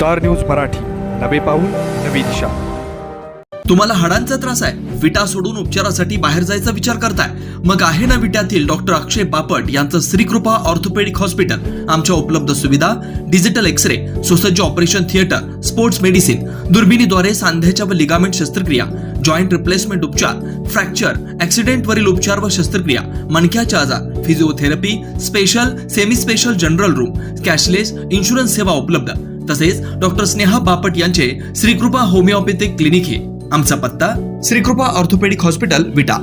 Star news Marathi. नवे पाऊल नवी दिशा. तुम्हाला हाडांचा त्रास आहे. विटा सोडून उपचारासाठी बाहेर जायचा विचार करताय. मग आहे ना विट्यातील डॉक्टर अक्षय बापट यांचं श्रीकृपा ऑर्थोपेडिक हॉस्पिटल. आमच्या उपलब्ध सुविधा डिजिटल एक्सरे सुसज्ज ऑपरेशन थिएटर स्पोर्ट्स मेडिसिन दुर्बिणीद्वारे सांध्याच्या व लिगामेंट शस्त्रक्रिया जॉईंट रिप्लेसमेंट उपचार फ्रॅक्चर ऍक्सिडेंटवरील उपचार व शस्त्रक्रिया मणक्याच्या आजार physiotherapy special semi special general room cashless insurance सेवा उपलब्ध. तसेच डॉक्टर स्नेहा बापट यांचे श्रीकृपा होमिओपॅथिक क्लिनिक हे. आमचा पत्ता श्रीकृपा ऑर्थोपेडिक हॉस्पिटल विटा.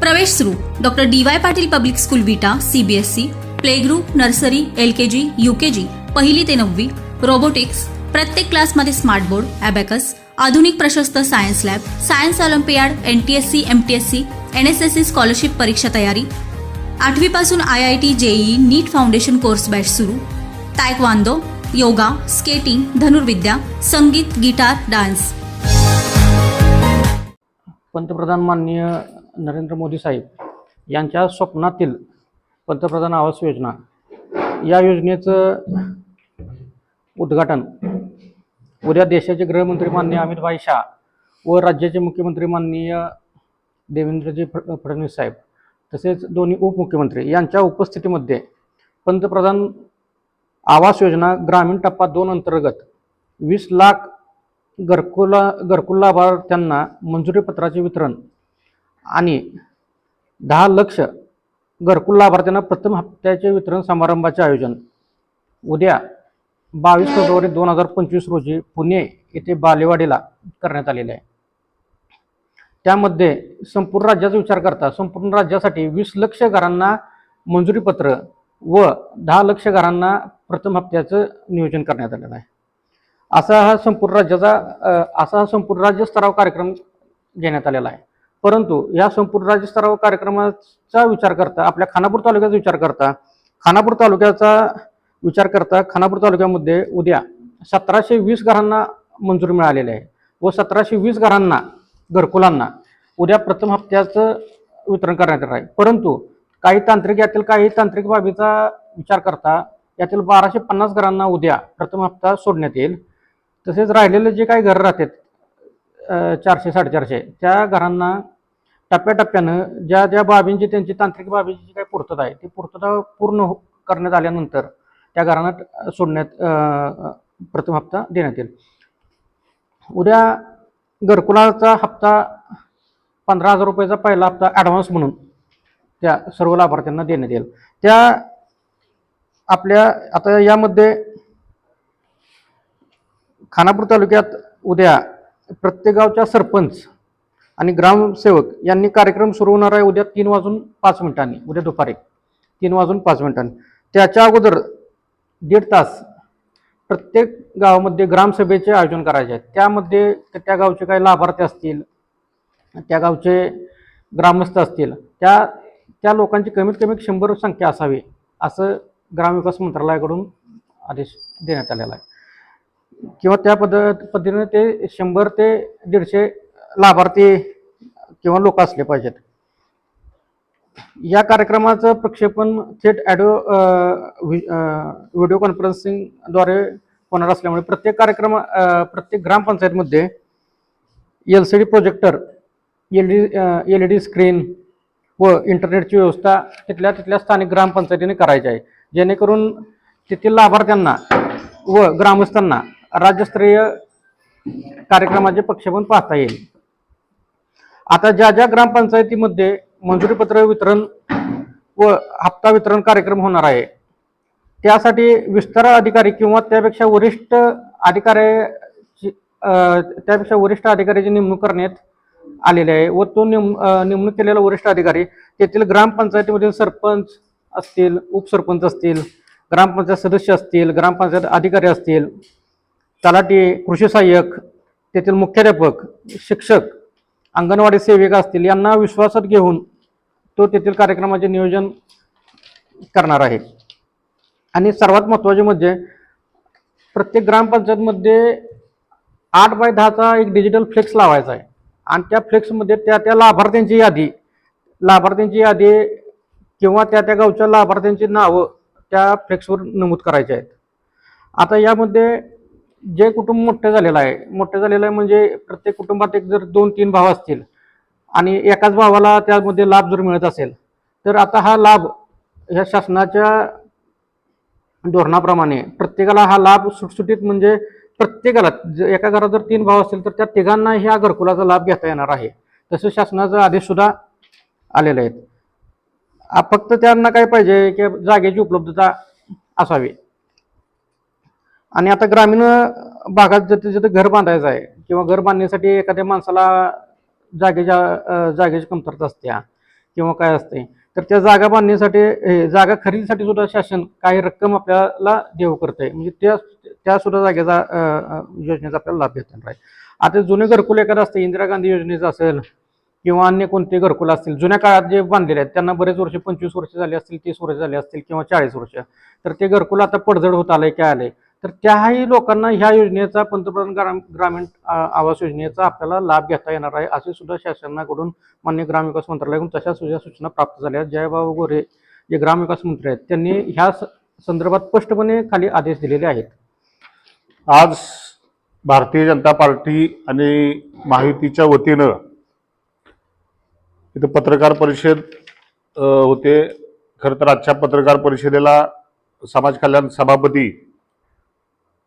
प्रवेश सुरू. Doctor D Y Patil public school Vita CBSE play group nursery L K G U K G पहिली ते नववी रोबोटिक्स प्रत्येक क्लासमध्ये स्मार्ट बोर्ड ॲबॅकस आधुनिक प्रशस्त science lab science olympiad N T S C M T S C N S S C scholarship परीक्षा तयारी आठवीपासून I I T JEE NEET foundation course batch सुरू. तायक्वांदो योगा स्केटिंग धनुर्विद्या संगीत guitar dance. पंतप्रधान माननीय नरेंद्र मोदी साहेब यांच्या स्वप्नातील पंतप्रधान आवास योजना. या योजनेचं उद्घाटन उद्या देशाचे गृहमंत्री माननीय अमित भाई शाह व राज्याचे मुख्यमंत्री माननीय देवेंद्रजी फ- फडणवीस साहेब तसेच दोन्ही उपमुख्यमंत्री यांच्या उपस्थितीमध्ये पंतप्रधान आवास योजना ग्रामीण टप्पा दोन अंतर्गत वीस लाख घरकुला घरकुल लाभार्थ्यांना मंजुरीपत्राचे वितरण आणि दहा लक्ष घरकुल लाभार्थ्यांना प्रथम हप्त्याचे वितरण समारंभाचे आयोजन. उद्या बावीस फेब्रुवारी दोन हजार पंचवीस रोजी पुणे येथे बालेवाडीला करण्यात आलेले आहे. त्यामध्ये संपूर्ण राज्याचा विचार करता संपूर्ण राज्यासाठी वीस लक्ष घरांना मंजुरीपत्र व दहा लक्ष घरांना प्रथम हप्त्याचं नियोजन करण्यात आलेलं आहे. असा हा संपूर्ण राज्याचा असा हा संपूर्ण राज्यस्तराव कार्यक्रम घेण्यात आलेला आहे. परंतु या संपूर्ण राज्यस्तराव कार्यक्रमाचा विचार करता आपल्या खानापूर तालुक्याचा विचार करता खानापूर तालुक्याचा विचार करता खानापूर तालुक्यामध्ये उद्या सतराशे वीस घरांना मंजुरी मिळालेली आहे व सतराशे वीस घरांना घरकुलांना. उद्या प्रथम हप्त्याचं वितरण करण्यात येणार आहे. परंतु काही तांत्रिक यातील काही तांत्रिक बाबीचा विचार करता यातील बाराशे पन्नास घरांना उद्या प्रथम हप्ता सोडण्यात येईल. तसेच राहिलेले जे काही घरं राहतात चारशे साडेचारशे त्या घरांना टप्प्याटप्प्यानं ज्या ज्या बाबींची त्यांची तांत्रिक बाबींची जी काही पूर्तता आहे ती पूर्तता पूर्ण हो- करण्यात आल्यानंतर त्या घरांना सोडण्यात प्रथम हप्ता देण्यात येईल. उद्या घरकुलाचा हप्ता पंधरा हजार रुपयाचा पहिला हप्ता ॲडव्हान्स म्हणून त्या सर्व लाभार्थ्यांना देण्यात येईल. त्या आपल्या आता यामध्ये खानापूर तालुक्यात उद्या प्रत्येक गावच्या सरपंच आणि ग्रामसेवक यांनी कार्यक्रम सुरू होणार आहे उद्या तीन वाजून पाच मिनिटांनी उद्या दुपारी तीन वाजून पाच मिनिटांनी. त्याच्या अगोदर दीड तास प्रत्येक गावामध्ये ग्रामसभेचे आयोजन करायचे आहे त्यामध्ये त्या गावचे काही लाभार्थी असतील त्या गावचे ग्रामस्थ असतील त्या त्या लोकांची कमीत कमी शंभर संख्या असावी असं ग्रामविकास मंत्रालयाकडून आदेश देण्यात आलेला आहे. किंवा त्या पद्ध पद्धतीने ते शंभर ते दीडशे लाभार्थी किंवा लोक असले पाहिजेत. या कार्यक्रमाचं प्रक्षेपण थेट ॲडो व्हिडिओ कॉन्फरन्सिंगद्वारे होणार असल्यामुळे प्रत्येक कार्यक्रम प्रत्येक ग्रामपंचायतमध्ये L C D projector L D L E D screen व इंटरनेटची व्यवस्था तिथल्या तिथल्या स्थानिक ग्रामपंचायतीने करायची आहे. जेणेकरून तेथील लाभार्थ्यांना व ग्रामस्थांना राज्यस्तरीय कार्यक्रमाचे प्रक्षेपण पाहता येईल. आता ज्या ज्या ग्रामपंचायतीमध्ये मंजुरीपत्र वितरण व हप्ता वितरण कार्यक्रम होणार आहे. त्यासाठी विस्तार अधिकारी किंवा त्यापेक्षा वरिष्ठ अधिकारी त्यापेक्षा वरिष्ठ अधिकाऱ्याची नेमणूक करण्यात आलेली आहे व तो नेम नेमणूक केलेला वरिष्ठ अधिकारी तेथील ग्रामपंचायतीमधील सरपंच असतील उपसरपंच असतील ग्रामपंचायत सदस्य असतील ग्रामपंचायत अधिकारी असतील तलाठी कृषी सहाय्यक तेथील मुख्याध्यापक शिक्षक अंगणवाडी सेविका असतील यांना विश्वासात घेऊन तो तेथील कार्यक्रमाचे नियोजन करणार आहे. आणि सर्वात महत्त्वाचे म्हणजे प्रत्येक ग्रामपंचायतमध्ये आठ बाय दहाचा एक डिजिटल फ्लेक्स लावायचा आहे. आणि त्या फ्लेक्समध्ये त्या त्या लाभार्थ्यांची यादी लाभार्थ्यांची यादी किंवा त्या त्या गावच्या लाभार्थ्यांची नावं त्या फ्लेक्सवर नमूद करायचे आहेत. आता यामध्ये जे कुटुंब मोठं झालेलं आहे मोठं झालेलं आहे म्हणजे प्रत्येक कुटुंबात एक जर दोन तीन भाव असतील आणि एकाच भावाला त्यामध्ये लाभ जर मिळत असेल तर आता हा लाभ ह्या शासनाच्या धोरणाप्रमाणे प्रत्येकाला हा लाभ सुटसुटीत म्हणजे प्रत्येकाला ज- एका घरात जर तीन भाव असेल तर त्या तिघांना ह्या घरकुलाचा लाभ घेता येणार आहे. तसं शासनाचा आदेश सुद्धा आलेले आहेत. फक्त त्यांना काय पाहिजे की जागेची उपलब्धता असावी. आणि आता ग्रामीण भागात जिथे जिथे घर बांधायचं आहे किंवा घर बांधण्यासाठी एखाद्या माणसाला जागेच्या जागेची कमतरता असते किंवा काय असते. तर त्या जागा बांधण्यासाठी जागा खरेदीसाठी सुद्धा शासन काही रक्कम आपल्याला देऊ करते म्हणजे त्या त्या सुद्धा जागेचा योजनेचा आपल्याला लाभ घेता आहे. आता जुने घरकुल एखादं असतं इंदिरा गांधी योजनेचं असेल किंवा अन्य कोणते घरकुल असतील जुन्या काळात जे बांधलेले आहेत त्यांना बरेच वर्ष पंचवीस वर्ष झाले असतील तीस वर्ष झाले असतील किंवा चाळीस वर्ष. तर ते घरकुल आता पडझड होत आलंय काय आलंय? तर त्याही लोकांना ह्या योजनेचा पंतप्रधान ग्राम ग्रामीण आवास योजनेचा आपल्याला लाभ घेता येणार आहे असे सुद्धा शासनाकडून मान्य ग्रामविकास मंत्रालयाकडून तशा सुद्धा सूचना प्राप्त झाल्या आहेत. जयबाबा गोरे जे ग्रामविकास मंत्री आहेत त्यांनी ह्या स- संदर्भात स्पष्टपणे खाली आदेश दिलेले आहेत. आज भारतीय जनता पार्टी आणि महायुतीच्या वतीनं इथं पत्रकार परिषद होते. खरं तर आजच्या पत्रकार परिषदेला समाज कल्याण सभापती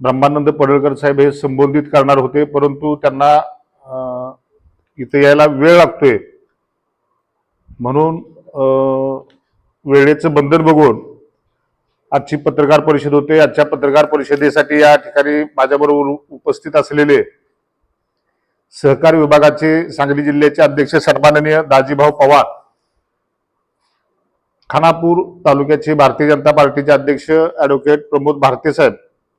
ब्रह्मानंद पडळकर साहेब हे संबोधित करणार होते परंतु त्यांना इथे यायला वेळ लागतोय. म्हणून वेळेचं बंधन बघून आजची पत्रकार परिषद होते. आजच्या पत्रकार परिषदेसाठी या ठिकाणी माझ्याबरोबर उपस्थित असलेले सहकार विभागाचे सांगली जिल्ह्याचे अध्यक्ष सन्माननीय दाजीभाऊ पवार खानापूर तालुक्याचे भारतीय जनता पार्टीचे अध्यक्ष ॲडव्होकेट प्रमोद भारते साहेब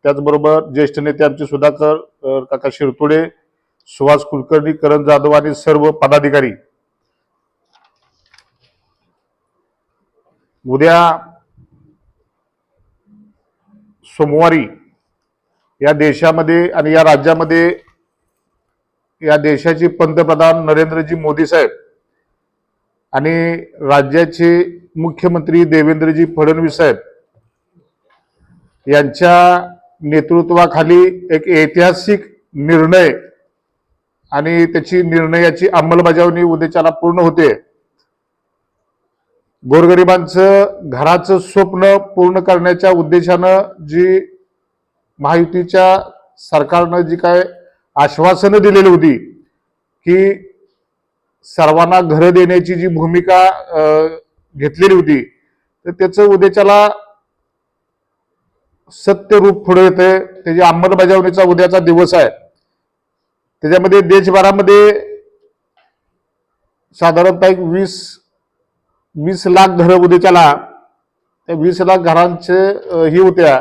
त्याचबरोबर ज्येष्ठ नेते आमचे सुधाकर काका शिरतोडे सुहास कुलकर्णी करण जाधव आणि सर्व पदाधिकारी. उद्या सोमवारी या देशामध्ये आणि या राज्यामध्ये या देशाचे पंतप्रधान नरेंद्रजी मोदी साहेब आणि राज्याचे मुख्यमंत्री देवेंद्रजी फडणवीस साहेब यांच्या नेतृत्वाखाली एक ऐतिहासिक निर्णय आणि त्याची निर्णयाची अंमलबजावणी उद्याच्याला पूर्ण होते. गोरगरिबांचं घराचं स्वप्न पूर्ण करण्याच्या उद्देशानं जी महायुतीच्या सरकारनं जी काय आश्वासनं दिलेली होती की सर्वांना घरं देण्याची जी भूमिका घेतलेली होती तर त्याचं उद्याच्याला सत्य रूप पुढे येते त्याची अंमलबजावणीचा उद्याचा दिवस आहे. त्याच्यामध्ये देशभरामध्ये साधारणतः एक वीस वीस लाख घरं उद्याच्याला त्या वीस लाख घरांचे ही होत्या.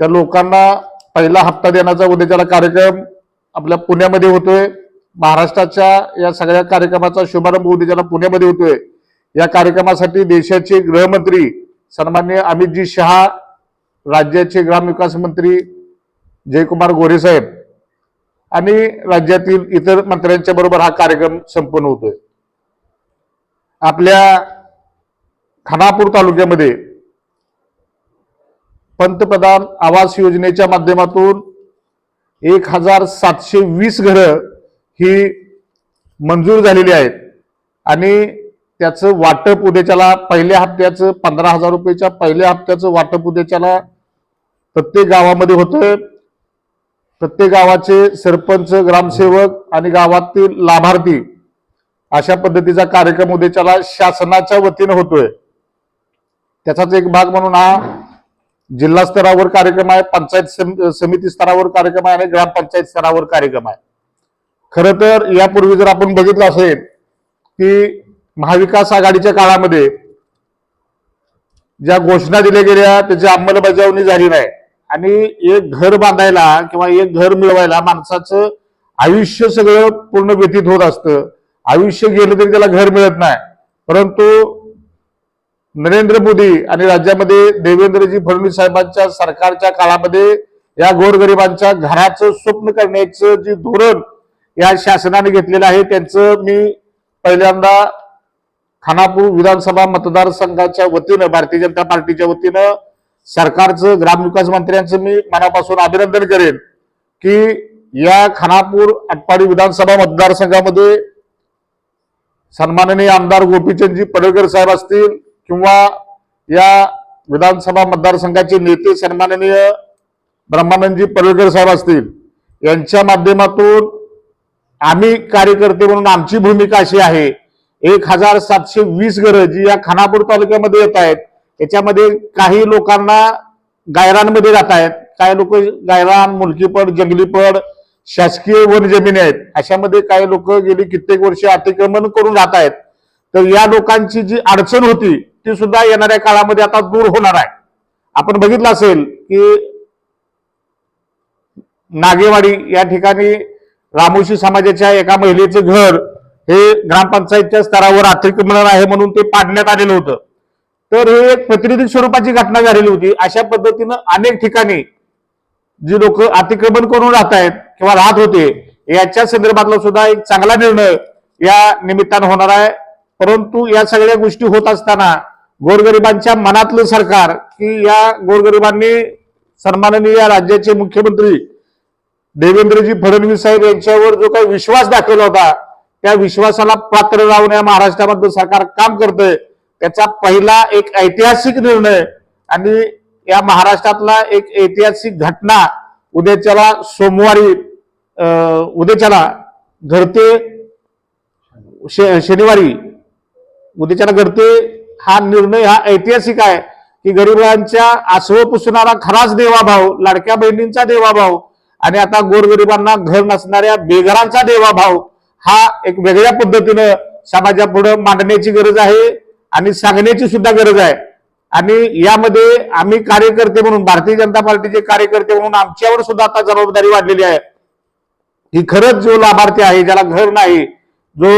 त्या लोकांना पहिला हप्ता देण्याचा उद्याच्याला कार्यक्रम आपल्या पुण्यामध्ये होतोय. महाराष्ट्राच्या या सगळ्या कार्यक्रमाचा शुभारंभ उद्याच्याला पुण्यामध्ये होतोय. या कार्यक्रमासाठी देशाचे गृहमंत्री सन्मान्य अमितजी शहा राज्याचे ग्रामविकास मंत्री जयकुमार गोरे साहेब आणि राज्यातील इतर मंत्र्यांच्या बरोबर हा कार्यक्रम संपन्न होतोय. आपल्या खानापूर तालुक्यामध्ये पंतप्रधान आवास योजनेच्या माध्यमातून एक हजार सातशे वीस घरं ही मंजूर झालेली आहेत आणि त्याचं वाटप उद्याच्याला पहिल्या हप्त्याचं पंधरा हजार रुपयाच्या पहिल्या हप्त्याचं वाटप उद्याच्याला प्रत्येक गावामध्ये होतं प्रत्येक गावाचे सरपंच ग्रामसेवक आणि गावातील लाभार्थी अशा पद्धतीचा कार्यक्रम उद्याच्याला शासनाच्या वतीनं होतोय. त्याचाच एक भाग म्हणून हा जिल्हा स्तरावर कार्यक्रम आहे पंचायत सम- समिती स्तरावर कार्यक्रम आहे आणि ग्रामपंचायत स्तरावर कार्यक्रम आहे. खर तर यापूर्वी जर आपण बघितलं असेल की महाविकास आघाडीच्या काळामध्ये ज्या घोषणा दिल्या गेल्या त्याची अंमलबजावणी झाली नाही. आणि एक घर बांधायला किंवा एक घर मिळवायला माणसाचं आयुष्य सगळं पूर्ण व्यतीत होत असतं. आयुष्य गेलं तरी त्याला घर मिळत नाही. परंतु नरेंद्र मोदी आणि राज्यामध्ये देवेंद्रजी फडणवीस साहेबांच्या सरकारच्या काळामध्ये या गोरगरिबांच्या घराचं स्वप्न करण्याचं जे धोरण या शासनाने घेतलेलं आहे त्यांचं मी पहिल्यांदा खानापूर विधानसभा मतदारसंघाच्या वतीनं भारतीय जनता पार्टीच्या वतीनं सरकारचं ग्रामविकास मंत्र्यांचं मी मनापासून अभिनंदन करेन की या खानापूर आटपाडी विधानसभा मतदारसंघामध्ये सन्माननीय आमदार गोपीचंदजी पडळकर साहेब असतील किंवा या विधानसभा मतदारसंघाचे नेते सन्माननीय ब्रह्मानंदजी पडळकर साहेब असतील. यांच्या माध्यमातून आम्ही कार्यकर्ते म्हणून आमची भूमिका अशी आहे एक हजार सातशे वीस घरं जी या खानापूर तालुक्यामध्ये येत आहेत त्याच्यामध्ये काही लोकांना गायरांमध्ये जात आहेत. काही लोक गायरान मुलकीपड जंगलीपड शासकीय वनजमिनी आहेत. अशामध्ये काही लोक गेली कित्येक वर्ष अतिक्रमण करून राहत आहेत. तर या लोकांची जी अडचण होती ती सुद्धा येणाऱ्या काळामध्ये आता दूर होणार आहे. आपण बघितलं असेल की नागेवाडी या ठिकाणी रामोशी समाजाच्या एका महिलेचं घर हे ग्रामपंचायतच्या स्तरावर अतिक्रमण आहे म्हणून ते पाडण्यात आलेलं होतं. तर हे एक प्रतिनिधी स्वरूपाची घटना झालेली होती. अशा पद्धतीनं अनेक ठिकाणी जी लोक अतिक्रमण करून राहत आहेत किंवा राहत होते याच्या संदर्भातला सुद्धा एक चांगला निर्णय या निमित्तानं होणार आहे. परंतु या सगळ्या गोष्टी होत असताना गोरगरिबांच्या मनातलं सरकार की या गोरगरिबांनी सन्माननीय राज्याचे मुख्यमंत्री देवेंद्रजी फडणवीस साहेब यांच्यावर जो काही विश्वास दाखवला होता त्या विश्वासाला पात्र राहून या महाराष्ट्रामध्ये सरकार काम करतंय त्याचा पहिला एक ऐतिहासिक निर्णय आणि या महाराष्ट्रातला एक ऐतिहासिक घटना उद्याच्याला सोमवारी उद्याच्याला घडते शे- शनिवारी उद्याच्याला घडते हा निर्णय हा ऐतिहासिक आहे की गरिबांच्या आसव पुसणारा खराच देवाभाव लाडक्या बहिणींचा देवाभाव आणि आता गोरगरिबांना घर नसणाऱ्या बेघरांचा देवाभाव हा एक वेगळ्या पद्धतीनं समाजापुढे मांडण्याची गरज आहे आणि सांगण्याची सुद्धा गरज आहे. आणि यामध्ये आम्ही कार्यकर्ते म्हणून भारतीय जनता पार्टीचे कार्यकर्ते म्हणून आमच्यावर सुद्धा आता जबाबदारी वाढलेली आहे. ही खरंच जो लाभार्थी आहे ज्याला घर नाही जो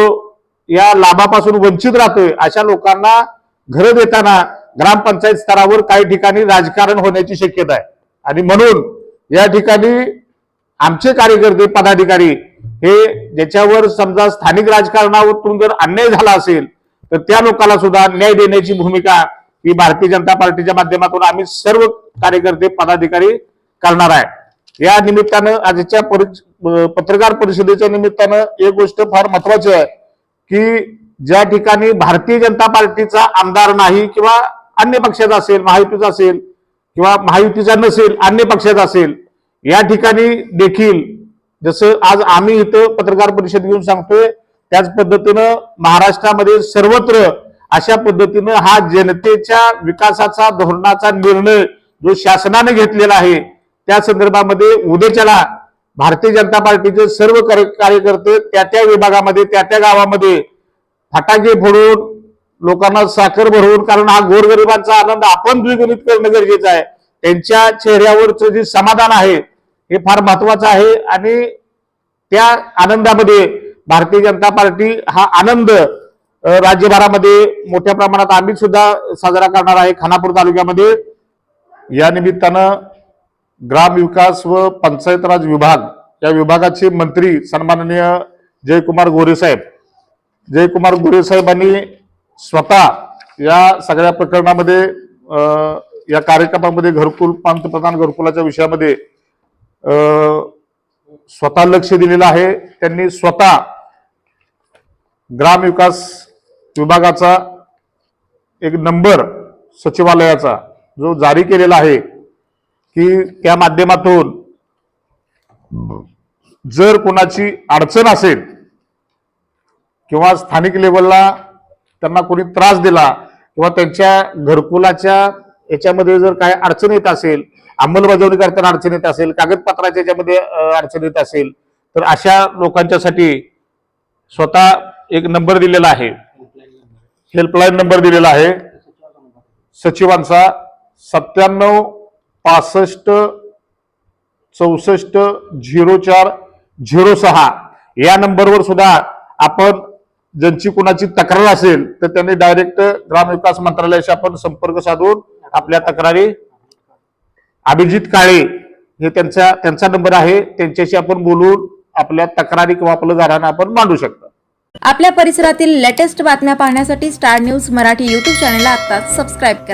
या लाभापासून वंचित राहतोय अशा लोकांना घरं देताना ग्रामपंचायत स्तरावर काही ठिकाणी राजकारण होण्याची शक्यता आहे. आणि म्हणून या ठिकाणी आमचे कार्यकर्ते पदाधिकारी हे ज्याच्यावर समजा स्थानिक राजकारणावरून जर अन्याय झाला असेल तर त्या लोकांना सुद्धा न्याय देण्याची भूमिका ही भारतीय जनता पार्टीच्या माध्यमातून आम्ही सर्व कार्यकर्ते पदाधिकारी करणार आहे. या निमित्तानं आजच्या पत्रकार परिषदेच्या निमित्तानं एक गोष्ट फार महत्वाची आहे की ज्या ठिकाणी भारतीय जनता पार्टीचा आमदार नाही किंवा अन्य पक्षाचा असेल महायुतीचा असेल किंवा महायुतीचा नसेल अन्य पक्षाचा असेल या ठिकाणी देखील जसं आज आम्ही इथं पत्रकार परिषद घेऊन सांगतोय त्याच पद्धतीनं महाराष्ट्रामध्ये सर्वत्र अशा पद्धतीनं हा जनतेच्या विकासाचा धोरणाचा निर्णय जो शासनाने घेतलेला आहे त्या संदर्भामध्ये उद्याच्याला भारतीय जनता पार्टीचे सर्व कार्य- कार्यकर्ते त्या त्या विभागामध्ये त्या त्या गावामध्ये फटाके फोडून लोकांना साखर भरवून कारण हा गोरगरिबांचा आनंद आपण द्विगुणित करणं गरजेचं आहे. त्यांच्या चेहऱ्यावरचं जे समाधान आहे हे फार महत्वाचं आहे आणि त्या आनंदामध्ये भारतीय जनता पार्टी हा आनंद राज्यभरामध्ये मोठ्या प्रमाणात आम्ही सुद्धा साजरा करणार आहे खानापूर तालुक्यामध्ये. या निमित्तानं ग्रामविकास व पंचायत राज विभाग या विभागाचे मंत्री सन्माननीय जयकुमार गोरेसाहेब जयकुमार गोरेसाहेबांनी स्वतः या सगळ्या प्रकरणामध्ये या कार्यक्रमामध्ये घरकुल पंतप्रधान घरकुलाच्या विषयामध्ये स्वतः लक्ष दिलेलं आहे. त्यांनी स्वतः ग्रामविकास विभागाचा एक नंबर सचिवालयाचा जो जारी केलेला आहे की त्या माध्यमातून जर कोणाची अडचण असेल किंवा स्थानिक लेवलला त्यांना कोणी त्रास दिला किंवा त्यांच्या घरकुलाच्या याच्यामध्ये जर काय अडचण येत असेल अंमलबजावणी करताना अडचण येत असेल कागदपत्राच्या याच्यामध्ये अडचण येत असेल तर अशा लोकांच्यासाठी स्वतः एक नंबर दिलेला आहे. हेल्पलाईन नंबर दिलेला आहे. सचिवांचा सत्त्याण्णव पासष्ट चौसष्ट झिरो चार झिरो सहा या नंबरवर सुद्धा आपण ज्यांची कुणाची तक्रार असेल तर त्यांनी डायरेक्ट ग्रामविकास मंत्रालयाशी आपण संपर्क साधून आपल्या तक्रारी अभिजित काळे हे त्यांचा त्यांचा नंबर आहे. त्यांच्याशी आपण बोलून आपल्या तक्रारी किंवा आपलं घरानं आपण मांडू शकतो. आपल्या परिसरातील लेटेस्ट बातम्या पाहण्यासाठी स्टार न्यूज मराठी यूट्यूब चॅनलला आता सबस्क्राईब करा.